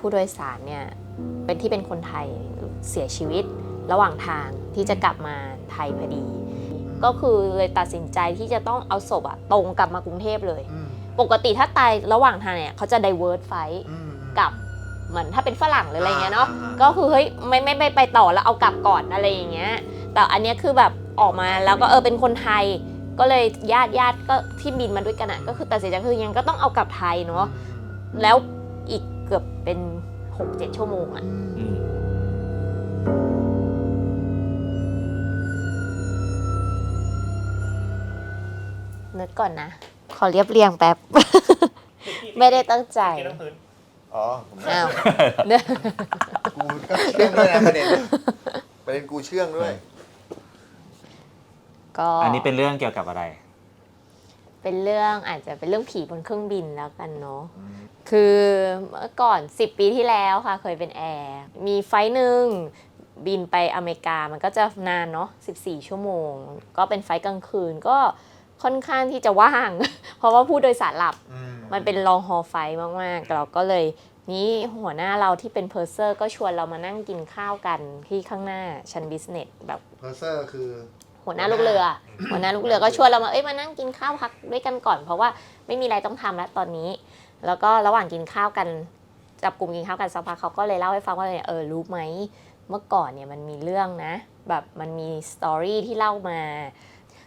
ผู้โดยสารเนี่ยเป็นที่เป็นคนไทยเสียชีวิตระหว่างทางที่จะกลับมาไทยพอดี ก็คือเลยตัดสินใจที่จะต้องเอาศพอะตรงกลับมากรุงเทพเลยอืมปกติถ้าตายระหว่างทางเนี่ยเขาจะ divert flight อืมกลับเหมือนถ้าเป็นฝรั่งหรืออะไรเงี้ยเนาะอ่าก็คือเฮ้ยไม่ไม่ไม่ไปต่อแล้วเอากลับก่อนอะไรอย่างเงี้ย แต่อันเนี้ยคือแบบออกมาแล้วก็เออเป็นคนไทย ก็เลยญาติญาติก็ที่บินมาด้วยกันอะก็คือตัดสินใจคือยังก็ต้องเอากลับไทยเนาะแล้ว อีกเกือบเป็น 6-7 ชั่วโมงอะอืมนึกก่อนนะ ขอเรียบเรียงแป๊บ ไม่ได้ตั้งใจอ๋อผมอ้าวเนี่ยกูก็เชื่องด้วยนะประเด็นประเด็นกูเชื่องด้วย ก็อันนี้เป็นเรื่องเกี่ยวกับอะไร เป็นเรื่องอาจจะเป็นเรื่องผีบนเครื่องบินแล้วกันเนาะคือเมื่อก่อน 10 ปีที่แล้วค่ะ เคยเป็นแอร์มีไฟล์หนึ่งบินไปอเมริกามันก็จะนานเนาะ14 ชั่วโมง ก็เป็นไฟล์กลางคืนก็ค่อนข้างที่จะว่าง เพราะว่าผู้โดยสารหลับอืมมันเป็นลองฮอลไฟล์มากๆ เราก็เลยนี่หัวหน้าเราที่เป็นเพอร์เซอร์ก็ชวนเรามานั่งกินข้าวกันที่ข้างหน้าชั้นบิสเนสแบบเพอร์เซอร์คือ หัวหน้าลูกเรือ หัวหน้าลูกเรือก็ชวนเรามาเอ้ยมานั่งกินข้าวพักด้วยกันก่อน เพราะว่าไม่มีอะไรต้องทำแล้วตอนนี้ แล้วก็ระหว่างกินข้าวกันจับกลุ่มกินข้าวกันสักพักเขาก็เลยเล่าให้ฟังว่าเนี่ยเออรู้ไหมเมื่อก่อนเนี่ยมันมีเรื่องนะ แบบมันมีสตอรี่ที่เล่ามา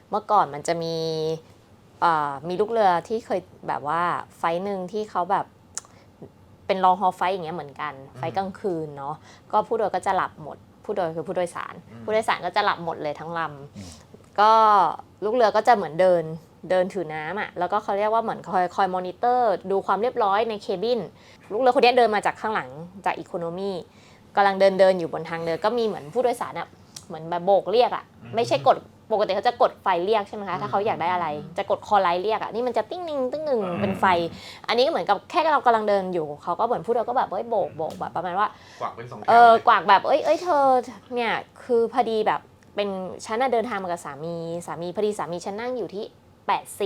เมื่อก่อนมันจะมีเอ่อมีลูกเรือที่เคยแบบว่าไฟท์หนึ่งที่เขาแบบเป็นลองฮอลไฟท์อย่างเงี้ยเหมือนกัน ไฟท์กลางคืนเนาะก็ผู้โดยก็จะหลับหมด ผู้โดยคือผู้โดยสารอืมผู้โดยสารก็จะหลับหมดเลยทั้งลอืมำก็ลูกเรือก็จะเหมือนเดินเดินถือน้ำอะแล้วก็เขาเรียกว่าเหมือนคอยคอยมอนิเตอร์ ดูความเรียบร้อยในเคบิน ลูกเรือคนเนี้ยเดินมาจากข้างหลังจากอีโคโนมีกำลังเดินเดินอยู่บนทางเดินก็มีเหมือนผู้โดยสารอะเหมือนแบบโบกเรียกอะไม่ใช่กดปกติเขาจะกดไฟเรียกใช่ไหมคะถ้าเขาอยากได้อะไร จะกดคอไลท์เรียกอะนี่มันจะติ้งนิงติ้งหนึ่งเป็นไฟ อันนี้ก็เหมือนกับแค่เรากำลังเดินอยู่เขาก็เหมือนพูดเราก็แบบเฮ้ยโบกโบกแบบประมาณว่ากวักเป็นสองแถวเออกวากแบบเอ้ยเอ้ยเธอเนี่ยคือพอดีแบบเป็นฉันน่ะเดินทางมากับสามีสามีพอดีสามีฉันนั่งอยู่ที่ 8C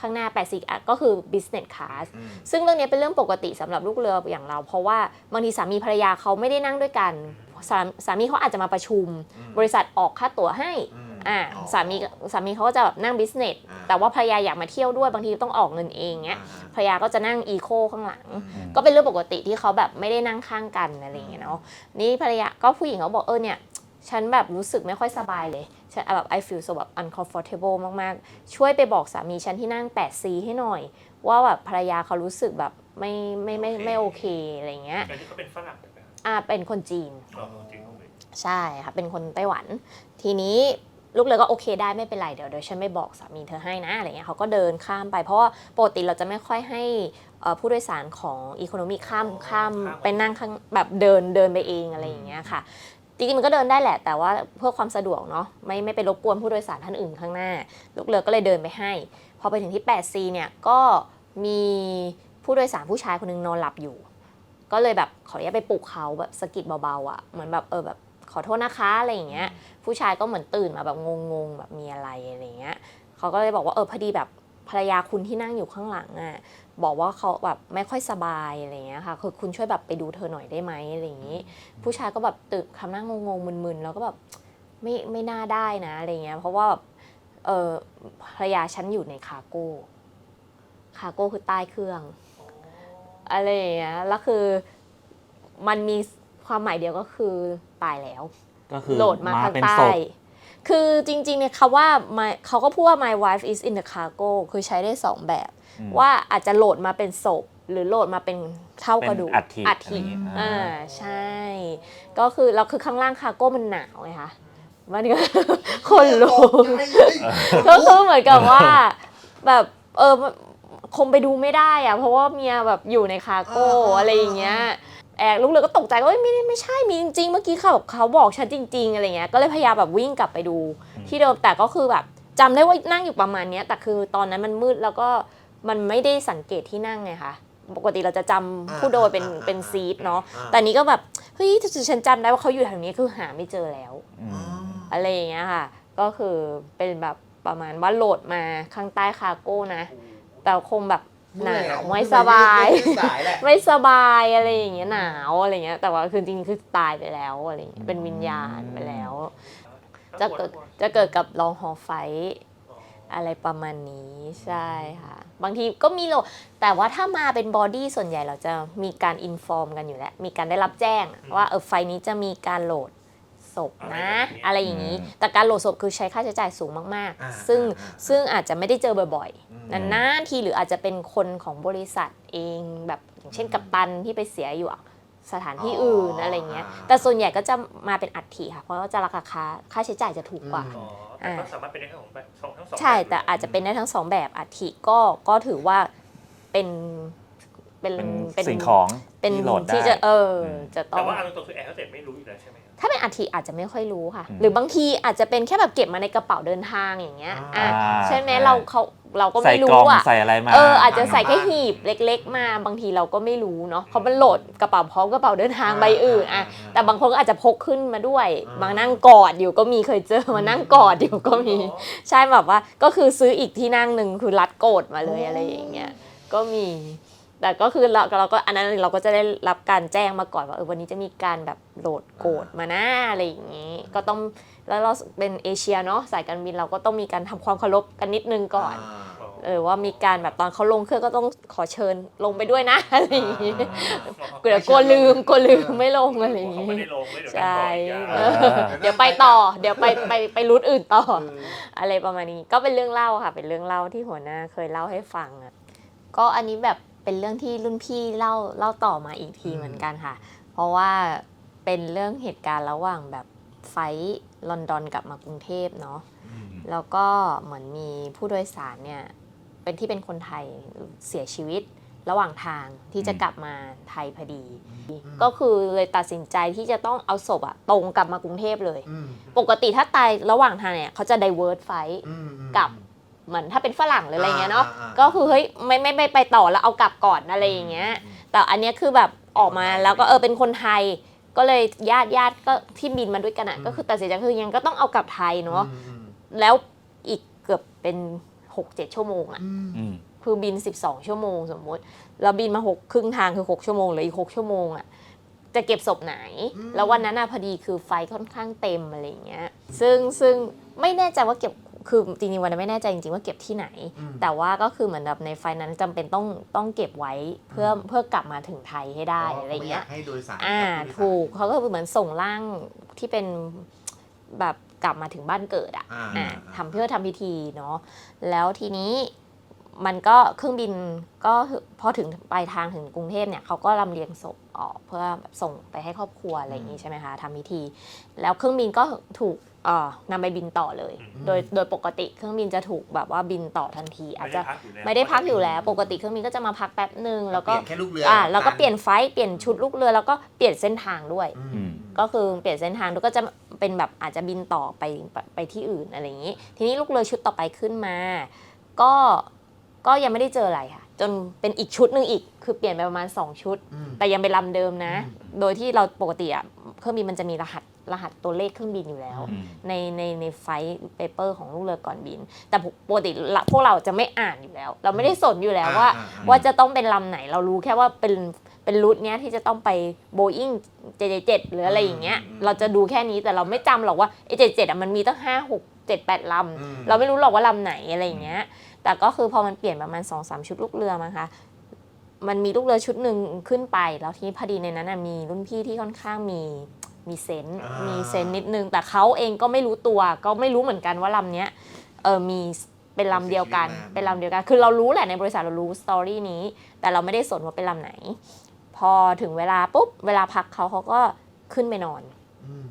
ข้างหน้า 8C อะก็คือ business class อืมซึ่งเรื่องนี้เป็นเรื่องปกติสำหรับลูกเรืออย่างเรา เพราะว่าบางทีสามีภรรยาเขาไม่ได้นั่งด้วยกันสาสามีเขาอาจจะมาประชุมอืมบริษัทออกค่าตั๋วให้ อืมอ่าอ๋อสามีสามีเขาก็จะแบบนั่ง business อ่า แต่ว่าภรรยาอยากมาเที่ยวด้วยบางทีต้องออกเงินเองเงี้ยอ่าภรรยาก็จะนั่ง eco ข้างหลังอืมก็เป็นเรื่องปกติที่เขาแบบไม่ได้นั่งข้างกันอะไรอย่างเงี้ยเนาะนี่ภรรยาก็ผู้หญิงเขาบอกเออเนี่ยฉันแบบรู้สึกไม่ค่อยสบายเลยฉันแบบ I feel so แบบ uncomfortable มากๆ ช่วยไปบอกสามีฉันที่นั่ง 8C ให้หน่อย ว่าแบบภรรยาเขารู้สึกแบบไม่ไม่ไม่ไม่โอเคอะไรอย่างเงี้ยอันนี้ก็เป็นฝรั่งถูกไหมครับอ่าเป็นคนจีน อ๋อจริงของเลยใช่ค่ะเป็นคนไต้หวัน ทีนี้ ลูกเรือก็โอเคได้ไม่เป็นไรเดี๋ยวเดี๋ยวฉันไม่บอกสามีเธอให้นะอะไรเงี้ยเขาก็เดินข้ามไปเพราะว่าปกติเราจะไม่ค่อยให้เอ่อผู้โดยสารของอีโคโนมีข้ามข้ามไปนั่งข้างแบบเดินเดินไปเองอะไรอย่างเงี้ยค่ะจริงๆมันก็เดินได้แหละ แต่ว่าเพื่อความสะดวกเนาะไม่ไม่ไปรบกวนผู้โดยสารท่านอื่นข้างหน้า ลูกเรือก็เลยเดินไปให้ พอไปถึงที่ 8C เนี่ยก็มีผู้โดยสารผู้ชายคนหนึงนอนหลับอยู่ ก็เลยแบบขออนุญาตไปปลุกเขาแบบสะกิดเบาๆอะเหมือนแบบเออแบบ ขอโทษนะคะอะไรอย่างเงี้ย ผู้ชายก็เหมือนตื่นมาแบบงงๆแบบมีอะไรอะไรอย่างเงี้ยเขาก็เลยบอกว่าเออพอดีแบบภรรยาคุณที่นั่งอยู่ข้างหลังอะบอกว่าเขาแบบไม่ค่อยสบายอะไรอย่างเงี้ยค่ะคือคุณช่วยแบบไปดูเธอหน่อยได้ไหมอะไรอย่างงี้ ผู้ชายก็แบบตื่นคำนั่งงงๆมึนๆแล้วก็แบบไม่ไม่น่าได้นะอะไรเงี้ยเพราะว่าแบบเออภรรยาฉันอยู่ในคาร์โก้คาร์โก้คือใต้เครื่องอะไรอย่างเงี้ยแล้วคือมันมีความหมายเดียวก็คือ ตายแล้ว ก็คือโหลดมาทางเป็นใต้ศพคือจริงๆเนี่ยคำว่า my เขาก็พูดว่า my wife is in the cargo คือใช้ได้สองแบบ อืม ว่าอาจจะโหลดมาเป็นศพ หรือโหลดมาเป็นเท่ากระดูกเป็นอัฐิอัฐิ อะไรอย่างเงี้ยอ่า ใช่ ก็คือเราคือข้างล่างคาร์โก้มันหนาวไงคะมันก็ คนรู้ก็คือเหมือนกับว่า แบบเออคงไปดูไม่ได้อะเพราะว่าเมียแบบอยู่ในคาร์โก้อ่า อะไรอย่างเงี้ย แอกลูกเรือก็ตกใจว่าเอ้ยไม่ได้ไม่ใช่มีจริงๆ เมื่อกี้เขาเขาบอกฉันจริง ๆอะไรเงี้ยก็เลยพยายามแบบวิ่งกลับไปดูอืมที่เดิมแต่ก็คือแบบจำได้ว่านั่งอยู่ประมาณเนี้ยแต่คือตอนนั้นมันมืดแล้วก็มันไม่ได้สังเกตที่นั่งไงคะปกติเราจะจำผู้โดยเป็นเป็นซีทเนาะแต่นี้ก็แบบเฮ้ยฉันจำได้ว่าเขาอยู่แถวนี้คือหาไม่เจอแล้วอืมอะไรอย่างเงี้ยค่ะ ก็คือเป็นแบบประมาณว่าโหลดมาข้างใต้คาร์โก้นะแต่คงแบบ หนาวเมื่ไม่อยอะสบายยืดสายแหละไม่สบายอะไรอย่างเงี้ยหนาวอะไรเงี้ยแต่ว่าคือจริงๆคือตายไปแล้วอะไรเงี้ยเป็นวิญญาณไปแล้ว จะเกิดจะเกิดกับลองฮอไฟท์อะไรประมาณนี้ใช่ค่ะ บางทีก็มีโหลดแต่ว่าถ้ามาเป็นบอดี้ส่วนใหญ่เราจะมีการอินฟอร์มกันอยู่แล้ว มีการได้รับแจ้งว่าเออไฟล์นี้จะมีการโหลดศพนะ อะไรอย่างนี้ แต่การโหลดศพคือใช้ค่าใช้จ่ายสูงมากอ่าๆซึ่งอ่าอ่าซึ่งอาจจะไม่ได้เจอบ่อยอืมๆ นานๆทีหรืออาจจะเป็นคนของบริษัทเองแบบอย่างเช่นกัปตันที่ไปเสียอยู่สถานที่อื่นอะไรเงี้ย แต่ส่วนใหญ่ก็จะมาเป็นอัฐิค่ะ เพราะว่าจะราคาค่าค่าใช้จ่ายจะถูกกว่าอืมอ๋อแต่ก็สามารถเป็นได้ทั้งสองแบบสองทั้งสองใช่แบบแต่อาจจะเป็นได้ทั้งสองแบบอัฐิก็ก็ถือว่าเป็นเป็นเป็นสิ่งของเป็นที่โหลดได้ที่จะเอออมจะต้แต่องว่าเอาตรงๆคือแอร์เขาเต็ไม่รู้อยู่แล้วใช่ไหมครับ ถ้าเป็นอัฐิอาจจะไม่ค่อยรู้ค่ะอืมหรือบางทีอาจจะเป็นแค่แบบเก็บมาในกระเป๋าเดินทางอย่างเงี้ยอ่าอะใช่ไหมใช่เราเขาเราก็ใส่ไม่กล่รู้องอะใส่อะไรมาเอออาจจะใส่แค่บ้านหีบเล็ก ๆ มาบางทีเราก็ไม่รู้เนาะเพราะมันโหลดกระเป๋าพร้อมกระเป๋าเดินทางใบอื่นอะแต่บางคนก็อาจจะพกขึ้นมาด้วยอ่าบางนั่งกอดอยู่ก็มีเคยเจอมานั่งกอดอยู่ก็มี ใช่แบบว่าก็คือซื้ออีกที่นั่งหนึ่งคือรัดโกดมาเลยอะไรอย่างเงี้ยก็มี แต่ก็คือเราเราก็อันนั้นเราก็จะได้รับการแจ้งมาก่อนว่าเออวันนี้จะมีการแบบโหลดโกดมานะอะไรอย่างงี้ ก็ต้องแล้วเราเป็นเอเชียเนาะสายการบินเราก็ต้องมีการทำความเคารพกันนิดนึงก่อน เออว่ามีการแบบตอนเขาลงเครื่องก็ต้องขอเชิญลงไปด้วยนะอะไรอย่างงี้เดี๋ยวกลัวลืมกลัวลืมไม่ลงอะไรอย่างเขางี้ไม่ได้ลงเลยเดี๋ยวใช่นั่งก่อนอีกเออะอเดี๋ยวไปต่อ เดี๋ยวไปไปไปรูทอื่นต่อ อะไรประมาณนี้ ก็เป็นเรื่องเล่าค่ะ เป็นเรื่องเล่าที่หัวหน้าเคยเล่าให้ฟังอะก็อันนี้แบบ เป็นเรื่องที่รุ่นพี่เล่าเล่าต่อมาอีกทีอืมเหมือนกันค่ะ เพราะว่าเป็นเรื่องเหตุการณ์ระหว่างแบบไฟล์ลอนดอนกลับมากรุงเทพเนาะแล้วก็เหมือนมีผู้โดยสารเนี่ยเป็นที่เป็นคนไทยเสียชีวิตระหว่างทางที่จะอืมกลับมาไทยพอดี ก็คือเลยตัดสินใจที่จะต้องเอาศพอะตรงกลับมากรุงเทพเลยอืมปกติถ้าตายระหว่างทางเนี่ยเขาจะ divert ไฟอืมอืมกลับ เหมือนถ้าเป็นฝรั่งหรืออะไรเงี้ยเนาะอ่าอ่าอ่าก็คือเฮ้ยไม่ไม่ไม่ไปต่อแล้วเอากลับก่อนอะไรอย่างเงี้ย แต่อันเนี้ยคือแบบออกมาแล้วก็เออเป็นคนไทย ก็เลยญาติญาติก็ที่บินมาด้วยกันอะอืมก็คือตัดสินใจคือยังก็ต้องเอากลับไทยเนาะอืมอืมแล้วอีกเกือบเป็น6-7ชั่วโมงอะอืมอืมคือบิน12ชั่วโมงสมมุติแล้วบินมาหกครึ่งทางคือ6ชั่วโมงเหรืออีก6ชั่วโมงอะจะเก็บศพไหน แล้ววันนั้นน่ะพอดีคือไฟค่อนข้างเต็มอะไรอย่างเงี้ย ซึ่งซึ่งไม่แน่ใจว่าเก็บ คือจริงๆวันนั้นไม่แน่ใจจริงๆว่าเก็บที่ไหนอืมแต่ว่าก็คือเหมือนแบบในไฟนั้นจำเป็นต้องต้องเก็บไว้เพื่อเพื่อกลับมาถึงไทยให้ได้อะไรเงี้ยพาะไม่ากให้โดยสารอ่ากับผู้โดยสารถูกเขาก็คือเหมือนส่งร่างที่เป็นแบบกลับมาถึงบ้านเกิดอะอ่าอ่าอ่าทำเพื่อทำพิธีเนาะแล้วทีนี้มันก็เครื่องบินก็พอถึงปลายทางถึงกรุงเทพเนี่ยเขาก็ลำเลียงศพออกเพื่อแบบส่งไปให้ครอบครัวอะไรอย่างนี้ใช่ไหมคะทำพิธี แล้วเครื่องบินก็ถูกเอ่อ นำไปบินต่อเลย โดยโดยปกติเครื่องบินจะถูกแบบว่าบินต่อทันที อาจจะไม่ได้พักอยู่แล้วไม่ได้พักอยู่แล้วปกติเครื่องบินก็จะมาพักแป๊บหนึ่งแล้วก็เปลี่ยนแค่ลูกเรืออ่าอ่าแล้วก็เปลี่ยนไฟล์เปลี่ยนชุดลูกเรือแล้วก็เปลี่ยนเส้นทางด้วย อืม ก็คือเปลี่ยนเส้นทางแล้วก็จะเป็นแบบอาจจะบินต่อไปไปไปที่อื่นอะไรอย่างนี้ ทีนี้ลูกเรือชุดต่อไปขึ้นมา ก็ก็ยังไม่ได้เจออะไรค่ะ จนเป็นอีกชุดหนึ่งอีก คือเปลี่ยนไปประมาณ 2 ชุด อืม แต่ยังเป็นลำเดิมนะอืมโดยที่เราปกติอะเครื่องบินมันจะมีรหัส รหัสตัวเลขเครื่องบินอยู่แล้วอืมในในในไฟล์เปเปอร์ของลูกเรือก่อนบิน แต่ปกติละพวกเราจะไม่อ่านอยู่แล้ว เราไม่ได้สนอยู่แล้วว่าอ่อ่ว่าจะต้องเป็นลำไหนเรารู้แค่ว่าเป็นเป็นรูทเนี้ยที่จะต้องไปโบอิงเจเจ็ดหรืออะไรอย่างเงี้ยอืมเราจะดูแค่นี้แต่เราไม่จำหรอกว่าไอเจเจ็ดอะมันมีตั้งห้าหกเจ็ดแปดลอืมำเราไม่รู้หรอกว่าลำไหนอะไรอย่างเงี้ย แต่ก็คือพอมันเปลี่ยนประมาณสองสามชุดลูกเรือมั้งคะมันมีลูกเรือชุดหนึ่งขึ้นไป แล้วทีนี้พอดีในนั้นนะมีรุ่นพี่ที่ค่อนข้างมี มีเซนส์อ่ามี มีเซนส์นิดนึง แต่เขาเองก็ไม่รู้ตัว ก็ไม่รู้เหมือนกันว่าลำเนี้ยเออมีเป็นลำเดียวกันเป็นลำเดียวกัน คือเรารู้แหละในบริษัทเรารู้สตอรี่นี้ แต่เราไม่ได้สนว่าเป็นลำไหน พอถึงเวลาปุ๊บ เวลาพักเขาเขาก็ขึ้นไปนอน อืม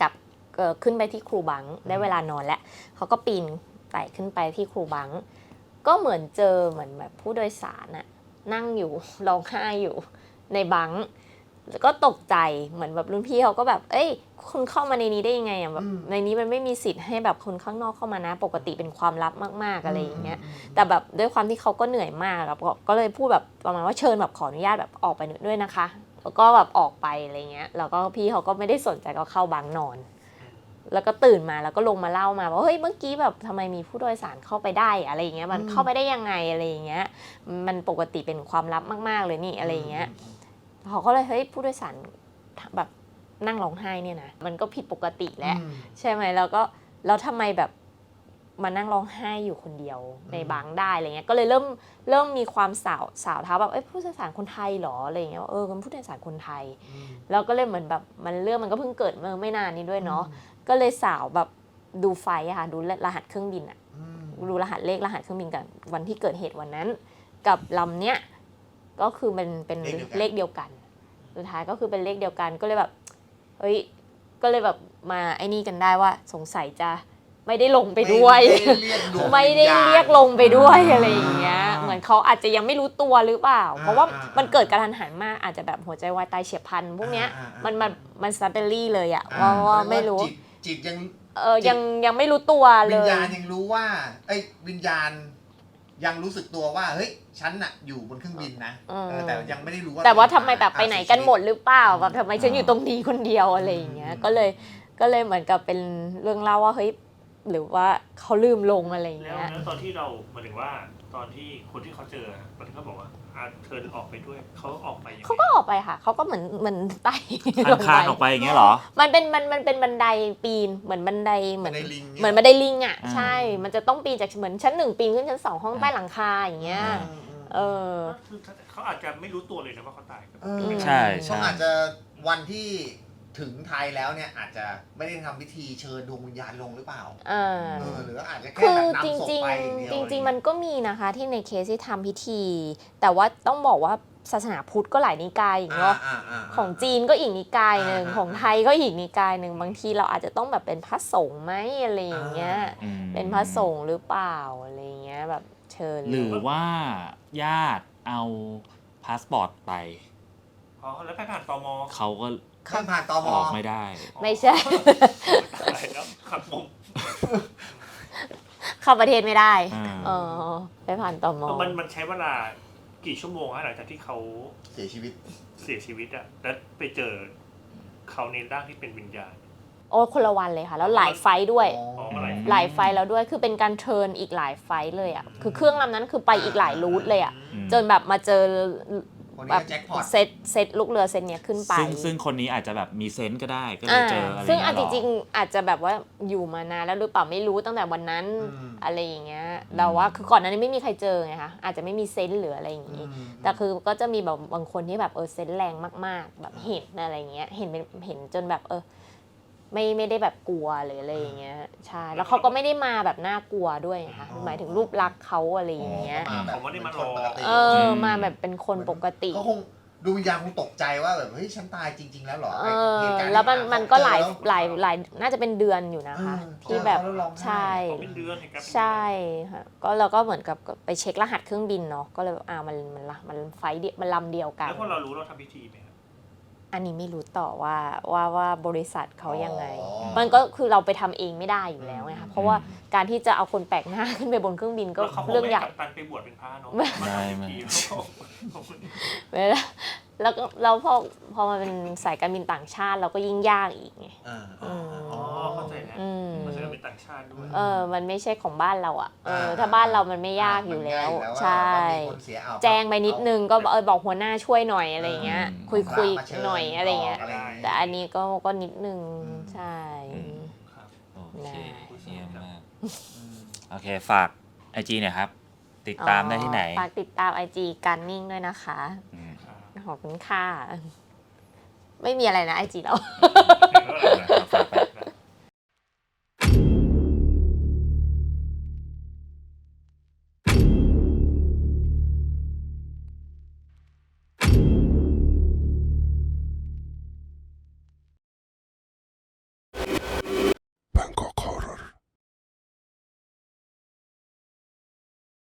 กับเอ่อขึ้นไปที่ครูบังได้เวลานอนแล้วเขาก็ปีนไต่ขึ้นไปที่ครูบัง ก็เหมือนเจอเหมือนแบบผู้โดยสารน่ะนั่งอยู่ ร้องไห้อยู่ในบัง แล้วก็ตกใจเหมือนแบบรุ่นพี่เขาก็แบบ เอ้ย คุณเข้ามาในนี้ได้ยังไงอะแบบอืมในนี้มันไม่มีสิทธิ์ให้แบบคนข้างนอกเข้ามานะ ปกติเป็นความลับมาก ๆอะไรอย่างเงี้ย แต่แบบด้วยความที่เขาก็เหนื่อยมากครับก็ก็เลยพูดแบบประมาณว่าเชิญแบบขออนุญาตแบบออกไปด้วยนะคะ แล้วก็แบบออกไปอะไรเงี้ย แล้วก็พี่เขาก็ไม่ได้สนใจก็เข้าบังนอนอแล้วก็ตื่นมาแล้วก็ลงมาเล่ามาว่าเฮ้ยเมื่อกี้แบบทำไมมีผู้โดยสารเข้าไปได้อะไรอย่างเงี้ย มันอืมเข้าไปได้ยังไงอะไรอย่างเงี้ย มันปกติเป็นความลับมาก ๆเลยนี่อะไรอย่างเงี้ย เขาก็เลยเฮ้ยผู้โดยสารแบบนั่งร้องไห้เนี่ยนะมันก็ผิดปกติแล้วอืมใช่ไหมแล้วก็แล้วทำไมแบบมานั่งร้องไห้อยู่คนเดียวในอืมบางได้อะไรเงี้ยก็เลยเริ่มเริ่มมีความสาวสาวเท้าแบบเอ้ยผู้โดยสารคนไทยเหรออะไรเงี้ยว่าเออเป็นผู้โดยสารคนไทยอืมแล้วก็เลยเหมือนแบบมันเรื่องมันก็เพิ่งเกิดเมื่อไม่นานนี้ด้วยเนาะก็เลยสาวแบบดูไฟอะค่ะดูรหัสเครื่องบินอะอืมดูรหัสเลขรหัสเครื่องบินกับวันที่เกิดเหตุวันนั้น กับลำเนี้ย ก็คือมันเป็นเลขเดียวกัน สุดท้ายก็คือเป็นเลขเดียวกันก็เลยแบบเฮ้ยก็เลยแบบมาไอ้นี่กันได้ว่าสงสัยจะไม่ได้ลงไปด้วย ไม่ได้เรียกดวงไม่ได้วิญญาณเรียกลงไปด้วยอ่าอะไรอย่างเงี้ย เหมือนเขาอาจจะยังไม่รู้ตัวหรือเปล่าอ่าเพราะว่าอ่ามันเกิดกระทันหันมากอาจจะแบบหัวใจวายตายเฉียบพลันพวกเนี้ยอ่าอ่ามันมันมันซัดเดอรี่เลยอะอ่ว่าว่าเรียกไม่รู้จิตจิตยังเออยังยังไม่รู้ตัวเลวิญยญาณยังรู้ว่าเอ้ยวิญญาณ ยังรู้สึกตัวว่าเฮ้ยฉันน่ะอยู่บนเครื่องบินนะอืมเออแต่ยังไม่ได้รู้ว่าแต่ว่ามีทำไมแบบไปไหนกันหมดหรือเปล่าแบบทำไมฉันอยู่ตรงนี้คนเดียวอะไรอย่างเงี้ย ก็เลยก็เลยเหมือนกับเป็นเรื่องเล่าว่าเฮ้ยหรือว่าเขาลืมลงอะไรอย่างแล้วเงี้ย แล้วตอนที่เราหมายถึงว่าตอนที่คนที่เขาเจอตอนที่เขาบอกว่า อาเชิญออกไปด้วยเขาออกไปยังไงเขาก็ออกไปค่ะ เขาก็เหมือนเหมือนไต่คานคานออกไปอย่างเงี้ยเหรอ มันเป็นมันมันเป็นบันไดปีนเหมือนบันไดเหมือนบันไดลิงเหมือนบันไดลิงอะอ่าใช่ มันจะต้องปีนจากเหมือนชั้นหนึ่งปีนขึ้นชั้นสองห้องใต้หลังคาอย่างเงี้ยอืมอืมเออคือเขาอาจจะไม่รู้ตัวเลยนะว่าเขาตายเออใช่เขาใช่อาจจะวันที่ ถึงไทยแล้วเนี่ยอาจจะไม่ได้ทำพิธีเชิญดวงวิญญาณลงหรือเปล่าอ่าเออหรืออาจจะแค่คือแบบจนำศพริงไปอย่างเดียวๆจริง ๆ มันก็มีนะคะที่ในเคสที่ทำพิธี แต่ว่าต้องบอกว่าศาสนาพุทธก็หลายนิกายอย่างเนาะอ่าอ่าา ของจีนก็อีกนิกายหนึ่งอ่า ของไทยก็อีกนิกายหนึ่งบางทีเราอาจจะต้องแบบเป็นพระสงฆ์ไหมอะไรอย่างเงี้ยอืมเป็นพระสงฆ์หรือเปล่าอะไรอย่างเงี้ยแบบเชิญหรือว่าญาติเอาพาสปอร์ตไปอ๋อแล้วไปผ่านตมเขาก็ ข้ามผ่านตมออกไม่ได้ ไม่ใช่ตายแล้วขับผมเข้าประเทศไม่ได้อ่า เออไปผ่านตมมันมันใช้เวลากี่ชั่วโมงฮะหลังจากที่เขาเสียชีวิต เสียชีวิตอะแล้วไปเจอเขาในร่างที่เป็นวิญญาณ โอ้คนละวันเลยค่ะ แล้วหลายไฟท์ด้วย อ๋ออ๋ออะไร หลายไฟท์แล้วด้วย คือเป็นการเทิร์นอีกหลายไฟท์เลยอะ คือเครื่องลำนั้นคือไปอีกหลายรูทเลยอะ อืม จนแบบมาเจอ คนแบนี้บก็แจ็คพอต เซตเซตลูกเรือเซตเนี้ยขึ้นไป ซึ่งซึ่งคนนี้อาจจะแบบมีเซนส์ก็ได้ก็เลยอ่าเจออะไรซึ่งเงี้อัยนหรจอริงๆอาจจะแบบว่าอยู่มานานแล้วหรือเปล่าไม่รู้ตั้งแต่วันนั้นอืม อะไรอย่างเงี้ยแต่ว่าคือก่อนหน้านี้ไม่มีใครเจอไงคะอาจจะไม่มีเซนส์หรืออะไรอย่างงี้ อืมแต่คือก็จะมีแบบบางคนที่แบบเออเซนส์แรงมาก ๆ แบบเห็นอะไรเงี้ยเห็นเป็นเห็นจนแบบเออ ไม่ไม่ได้แบบกลัวหรืออะไรอย่างเงี้ยใช่แล้วเขาก็ไม่ได้มาแบบน่ากลัวด้วยนะคะหมายถึงรูปลักษณ์เขาอะไรอย่างเงี้ยมาแบบเขาไม่ได้มารอปกติเออมาแบบเป็นคนปกติเขาคงดูวิญญาณคงตกใจว่าแบบเฮ้ยฉันตายจริง ๆ แล้วเหรอเอไอ้อเหตุการณ์แล้วมันที่มันก็หลายเจอแวหลายหลายน่าจะเป็นเดือนอยู่นะคะ เออที่แบบเจอเขาแล้วร้องไห้ ใช่เขาเป็นเดือนเหตุการณ์เป็นเดือน ใช่ค่ะก็เราก็เหมือนกับไปเช็ครหัสเครื่องบินเนาะก็เลยแบบอ่ามันมันละมันไฟล์เดียวมันลำเดียวกัน แล้วพอเรารู้เราทำพิธีไหมครับ อันนี้ไม่รู้ต่อว่าว่าว่าบริษัทเขายังไง อ๋อ มันก็คือเราไปทำเองไม่ได้อยู่แล้วไงคะเพราะว่าการที่จะเอาคนแปลกหน้าขึ้นไปบนเครื่องบินก็แล้วเขาคงเรื่องไม่ใหญ่ กัปตันไปบวชเป็นพระเนาะไม่มาไม่ทำพิธีแล้วเขาเวลา แล้วก็เราพอพอมาเป็นสายการบินต่างชาติเราก็ยิ่งยากอีกไง อ่าอืมอ๋อเข้าใจแล้วอืม มันจะเป็นต่างชาติด้วย เออ มันไม่ใช่ของบ้านเราอะ เออ ถ้าบ้านเรามันไม่ยากอยู่แล้วใช่ ว่ามีคนเสียเอาแจ้งไปนิดนึงก็เออบอกหัวหน้าช่วยหน่อยอะไรเงี้ยคุยคุยมาเชิญหน่อยอะไรเงี้ย อะไรอย่างเงี้ย แต่อันนี้ก็ก็นิดนึง อืม ใช่ ครับ โอเคได้เยี่ยมมาก อืม โอเค ฝากไอจีหน่อยครับ ติดตามได้ที่ไหน อ๋อฝากติดตามไอจีการนิ่งด้วยนะคะ อืมครับ ขอบคุณค่ะ ไม่มีอะไรนะไอจีเรา